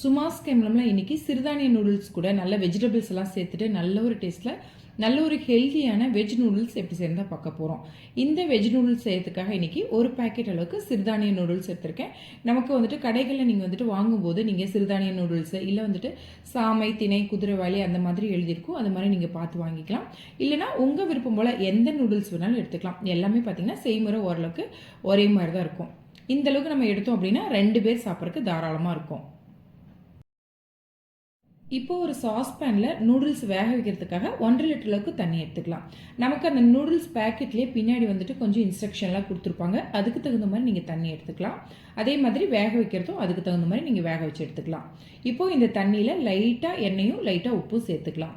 சுமாஸ் கேம்லம்லாம் இன்னைக்கு சிறுதானிய நூடுல்ஸ் கூட நல்ல வெஜிடபிள்ஸ் எல்லாம் சேர்த்துட்டு நல்ல ஒரு டேஸ்ட்டில் நல்ல ஒரு ஹெல்த்தியான வெஜ் நூடுல்ஸ் எப்படி சேர்ந்தா பார்க்க போகிறோம் இந்த வெஜ் நூடுல்ஸ் செய்யறதுக்காக இன்னைக்கு ஒரு பேக்கெட் அளவுக்கு சிறுதானிய நூடுல்ஸ் எடுத்திருக்கேன். நமக்கு வந்துட்டு கடைகளில் நீங்கள் வந்துட்டு வாங்கும்போது நீங்கள் சிறுதானிய நூடுல்ஸு இல்லை வந்துட்டு சாமை திணை குதிரைவாளி அந்த மாதிரி எழுதியிருக்கும். அது மாதிரி நீங்கள் பார்த்து வாங்கிக்கலாம். இல்லைனா உங்கள் விருப்பம் போல் எந்த நூடுல்ஸ் வேணாலும் எடுத்துக்கலாம். எல்லாமே பார்த்தீங்கன்னா செய்முறை ஓரளவுக்கு ஒரே மாதிரி தான் இருக்கும். இந்த அளவுக்கு நம்ம எடுத்தோம் அப்படின்னா ரெண்டு பேர் சாப்பிட்றதுக்கு தாராளமாக இருக்கும். இப்போ ஒரு சாஸ்பேனில் நூடுல்ஸ் வேக வைக்கிறதுக்காக ஒன்றரை லிட்டர் அளவுக்கு தண்ணி எடுத்துக்கலாம். நமக்கு அந்த நூடுல்ஸ் பேக்கெட்லேயே பின்னாடி வந்துட்டு கொஞ்சம் இன்ஸ்ட்ரக்ஷன்லாம் கொடுத்துருப்பாங்க. அதுக்கு தகுந்த மாதிரி நீங்கள் தண்ணி எடுத்துக்கலாம். அதே மாதிரி வேக வைக்கிறதும் அதுக்கு தகுந்த மாதிரி நீங்கள் வேக வச்சு எடுத்துக்கலாம். இப்போ இந்த தண்ணியில் லைட்டாக எண்ணெயும் லைட்டாக உப்பும் சேர்த்துக்கலாம்.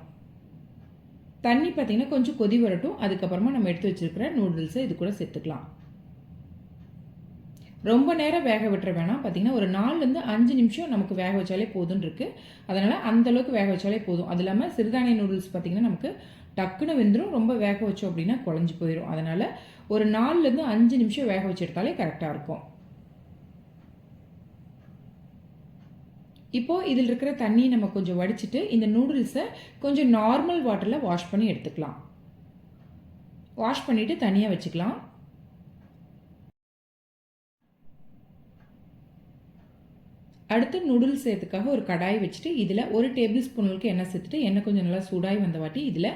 தண்ணி பார்த்தீங்கன்னா கொஞ்சம் கொதி வரட்டும். அதுக்கப்புறமா நம்ம எடுத்து வச்சிருக்கிற நூடுல்ஸை இது கூட சேர்த்துக்கலாம். ரொம்ப நேரம் வேக விட்டுற வேணாம். பார்த்தீங்கன்னா ஒரு நாலுலேருந்து அஞ்சு நிமிஷம் நமக்கு வேக வச்சாலே போதும்னு இருக்குது அதனால் அந்தளவுக்கு வேக வச்சாலே போதும். அது இல்லாமல் சிறுதானிய நூடுல்ஸ் பார்த்தீங்கன்னா நமக்கு டக்குன்னு வெந்துடும் ரொம்ப வேக வச்சோம் அப்படின்னா குழஞ்சி போயிடும் அதனால் ஒரு நாலுலேருந்து அஞ்சு நிமிஷம் வேக வச்சு எடுத்தாலே கரெக்டாக இருக்கும். இப்போது இதில் இருக்கிற தண்ணியை நம்ம கொஞ்சம் வடிச்சிட்டு இந்த நூடுல்ஸை கொஞ்சம் நார்மல் வாட்டரில் வாஷ் பண்ணி எடுத்துக்கலாம். வாஷ் பண்ணிவிட்டு தனியாக வச்சுக்கலாம். அடுத்து நூடுல்ஸ் செய்யறதுக்காக ஒரு கடாய் வச்சுட்டு இதில் ஒரு டேபிள் ஸ்பூன் அளவுக்கு எண்ணெய் சேர்த்துட்டு எண்ணெய் கொஞ்சம் நல்லா சூடாகி வந்த வாட்டி இதில்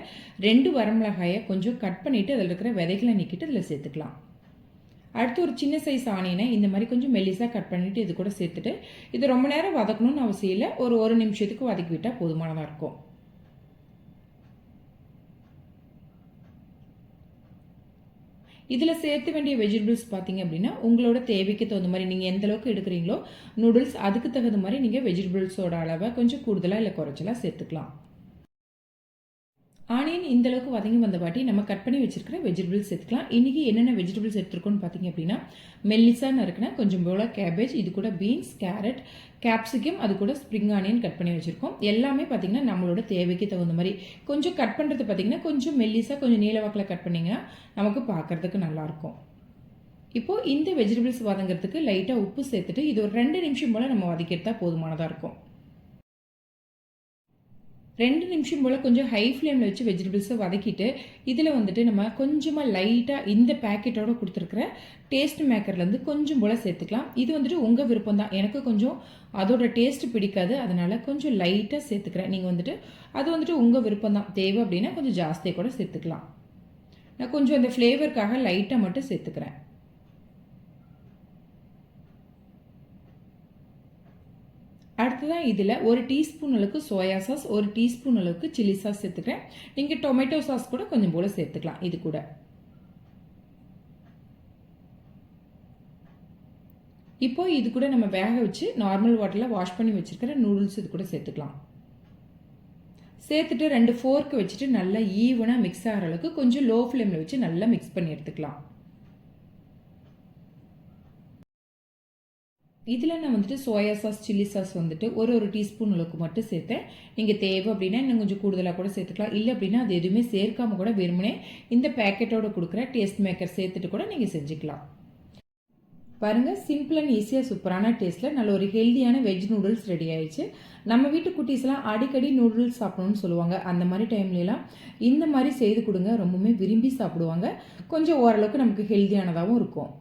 ரெண்டு வரமிளகாயை கொஞ்சம் கட் பண்ணிவிட்டு அதில் இருக்கிற விதைகளை நீக்கிட்டு இதில் சேர்த்துக்கலாம். அடுத்து ஒரு சின்ன சைஸ் ஆனியனை இந்த மாதிரி கொஞ்சம் மெல்லிஸாக கட் பண்ணிவிட்டு இது கூட சேர்த்துட்டு இது ரொம்ப நேரம் வதக்கணும்னு அவசியம் இல்லை. ஒரு ஒரு நிமிஷத்துக்கு வதக்கி விட்டால் போதுமானதாக இருக்கும். இதில் சேர்த்து வேண்டிய வெஜிடபிள்ஸ் பார்த்தீங்க அப்படின்னா உங்களோட தேவைக்கு தகுந்த மாதிரி நீங்கள் எந்த அளவுக்கு எடுக்கிறீங்களோ நூடுல்ஸ் அதுக்கு தகுந்த மாதிரி நீங்கள் வெஜிடபிள்ஸோட அளவை கொஞ்சம் கூடுதலாக இல்லை குறைச்சலாக சேர்த்துக்கலாம். இந்தளவுக்கு இந்த அளவுக்கு வதங்கி வந்த வாட்டி நம்ம கட் பண்ணி வச்சிருக்கிற வெஜிடபிள்ஸ் எடுத்துக்கலாம் இன்றைக்கி என்னென்ன வெஜிடபிள்ஸ் எடுத்துருக்கோம்னு பார்த்தீங்க அப்படின்னா மெல்லிசான்னு நறுக்குனா கொஞ்சம் போல கேபேஜ் இது கூட பீன்ஸ் கேரட் கேப்சிகம் அது கூட ஸ்ப்ரிங் ஆனியன் கட் பண்ணி வச்சுருக்கோம். எல்லாமே பார்த்தீங்கன்னா நம்மளோட தேவைக்கு தகுந்த மாதிரி. கொஞ்சம் கட் பண்ணுறது பார்த்தீங்கன்னா கொஞ்சம் மெல்லிசாக கொஞ்சம் நீளவாக்கில் கட் பண்ணிங்கன்னா நமக்கு பார்க்குறதுக்கு நல்லாயிருக்கும் இப்போது இந்த வெஜிடபிள்ஸ் வதங்கிறதுக்கு லைட்டாக உப்பு சேர்த்துட்டு இது ஒரு ரெண்டு நிமிஷம் போல் நம்ம வதக்கிட்டா போதுமானதாக இருக்கும். ரெண்டு நிமிஷம் போல் கொஞ்சம் ஹை ஃப்ளேமில் வச்சு வெஜிடபிள்ஸை வதக்கிட்டு இதில் வந்துட்டு நம்ம கொஞ்சமாக லைட்டாக இந்த பேக்கெட்டோட கொடுத்துருக்குற டேஸ்ட் மேக்கர்லேருந்து கொஞ்சம் போல் சேர்த்துக்கலாம். இது வந்துட்டு உங்கள் விருப்பம் தான் எனக்கு கொஞ்சம் அதோட டேஸ்ட் பிடிக்காது. அதனால் கொஞ்சம் லைட்டாக சேர்த்துக்கிறேன். நீங்கள் வந்துட்டு அது வந்துட்டு உங்கள் விருப்பம் தான் தேவை அப்படின்னா கொஞ்சம் ஜாஸ்தியாக கூட சேர்த்துக்கலாம். நான் கொஞ்சம் அந்த ஃப்ளேவருக்காக லைட்டாக மட்டும் சேர்த்துக்கிறேன். அடுத்ததான் இதில் ஒரு டீஸ்பூன் அளவுக்கு சோயா சாஸ் ஒரு டீஸ்பூன் அளவுக்கு சில்லி சாஸ் சேர்த்துக்கிறேன். நீங்கள் டொமேட்டோ சாஸ் கூட கொஞ்சம் போல் சேர்த்துக்கலாம் இது கூட. இப்போது இது கூட நம்ம வேக வச்சு நார்மல் வாட்டரில் வாஷ் பண்ணி வச்சுருக்கிற நூடுல்ஸ் இது கூட சேர்த்துக்கலாம். சேர்த்துட்டு ரெண்டு ஃபோர்க்கு வச்சுட்டு நல்லா ஈவனாக மிக்ஸ் ஆகிற அளவுக்கு கொஞ்சம் லோ ஃப்ளேமில் வச்சு நல்லா மிக்ஸ் பண்ணி எடுத்துக்கலாம். இதில் நான் வந்துட்டு சோயா சாஸ் சில்லி சாஸ் வந்துட்டு ஒரு ஒரு டீஸ்பூன் அளவுக்கு மட்டும் சேர்த்தேன். நீங்கள் தேவை அப்படின்னா இன்னும் கொஞ்சம் கூடுதலாக கூட சேர்த்துக்கலாம். இல்லை அப்படின்னா அது எதுவுமே சேர்க்காம கூட வெறுமனே இந்த பேக்கெட்டோடு கொடுக்குற டேஸ்ட் மேக்கர் சேர்த்துட்டு கூட நீங்கள் செஞ்சுக்கலாம். பாருங்கள் சிம்பிள் அண்ட் ஈஸியாக சூப்பரான டேஸ்ட்டில் நல்ல ஒரு ஹெல்த்தியான வெஜ் நூடுல்ஸ் ரெடி ஆயிடுச்சு. நம்ம வீட்டு குட்டீஸ்லாம் அடிக்கடி நூடுல்ஸ் சாப்பிடணும்னு சொல்லுவாங்க. அந்த மாதிரி டைம்லலாம் இந்த மாதிரி செய்து கொடுங்க. ரொம்பவுமே விரும்பி சாப்பிடுவாங்க. கொஞ்சம் ஓரளவுக்கு நமக்கு ஹெல்த்தியானதாகவும் இருக்கும்.